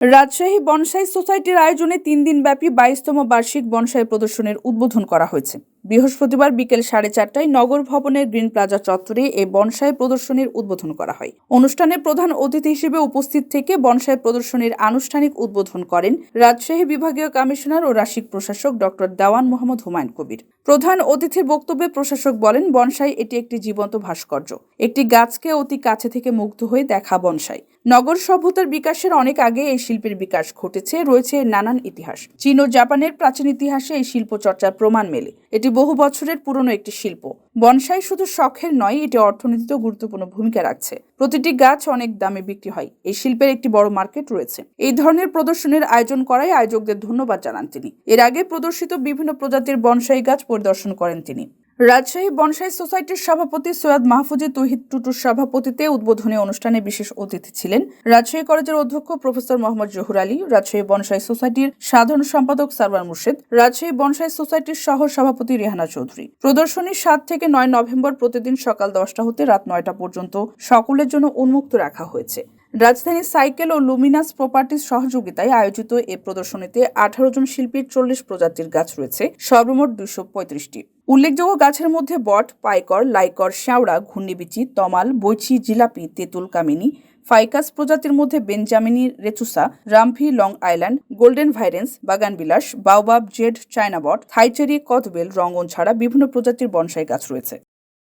Rajshahi bonsai সোসাইটির আয়োজনে তিন দিনব্যাপী বাইশতম বার্ষিক বনসাই প্রদর্শনীর উদ্বোধন করা হয়েছে। বৃহস্পতিবার বিকেল সাড়ে চারটায় নগর ভবনের গ্রিন প্লাজা চত্বরে এই বনসাই প্রদর্শনীর উদ্বোধন করা হয়। অনুষ্ঠানে প্রধান অতিথি হিসেবে উপস্থিত থেকে বনসাই প্রদর্শনীর আনুষ্ঠানিক উদ্বোধন করেন রাজশাহী বিভাগীয় কমিশনার ও রাশিক প্রশাসক ডক্টর দেওয়ান মোহাম্মদ হুমায়ুন কবির। প্রধান অতিথির বক্তব্যে প্রশাসক বলেন, বনসাই এটি একটি জীবন্ত ভাস্কর্য। একটি গাছকে অতি কাছে থেকে মুগ্ধ হয়ে দেখা বনসাই। নগর সভ্যতার বিকাশের অনেক আগে এই শিল্পের বিকাশ ঘটেছে, রয়েছে নানান ইতিহাস। চীন ও জাপানের প্রাচীন ইতিহাসে এই শিল্প চর্চার প্রমাণ মেলে। এটি বহু বছরের পুরনো একটি শিল্প। বনসাই শুধু শখের নয়, এটি অর্থনীতিতেও গুরুত্বপূর্ণ ভূমিকা রাখছে। প্রতিটি গাছ অনেক দামে বিক্রি হয়। এই শিল্পের একটি বড় মার্কেট রয়েছে। এই ধরনের প্রদর্শনীর আয়োজন করায় আয়োজকদের ধন্যবাদ জানান তিনি। এর আগে প্রদর্শিত বিভিন্ন প্রজাতির বনসাই গাছ পরিদর্শন করেন তিনি। রাজশাহী বনসাই সোসাইটির সভাপতি সৈয়দ মাহফুজে তহিদ টুটুর সভাপতিতে উদ্বোধনী অনুষ্ঠানে বিশেষ অতিথি ছিলেন রাজশাহী কলেজের অধ্যক্ষ প্রফেসর মোহাম্মদ জহুর আলী, রাজশাহী বনসাই সোসাইটির সাধারণ সম্পাদক সারওয়ার মুর্শেদ, রাজশাহী বনসাই সোসাইটির সহ সভাপতি রেহানা চৌধুরী। প্রদর্শনী সাত থেকে নয় নভেম্বর প্রতিদিন সকাল দশটা হতে রাত নয়টা পর্যন্ত সকলের জন্য উন্মুক্ত রাখা হয়েছে। রাজধানী সাইকেল ও লুমিনাস প্রপার্টির সহযোগিতায় আয়োজিত এ প্রদর্শনীতে আঠারো জন শিল্পীর চল্লিশ প্রজাতির গাছ রয়েছে, সর্বমোট দুইশো পঁয়ত্রিশটি। উল্লেখযোগ্য গাছের মধ্যে বট, পাইকর, লাইকর, শ্যাওড়া, ঘূর্ণিবিচি, তমাল, বৈচি, জিলাপি, তেঁতুল, কামিনী, ফাইকাস প্রজাতির মধ্যে বেঞ্জামিনি, রেচুসা রামভি লং আইল্যান্ড, গোল্ডেন ভাইরেন্স, বাগানবিলাস, বাওবাব, জেড চায়না বট থাইচেরি, কদবেল, রঙ্গন ছাড়া বিভিন্ন প্রজাতির বনসাই গাছ রয়েছে।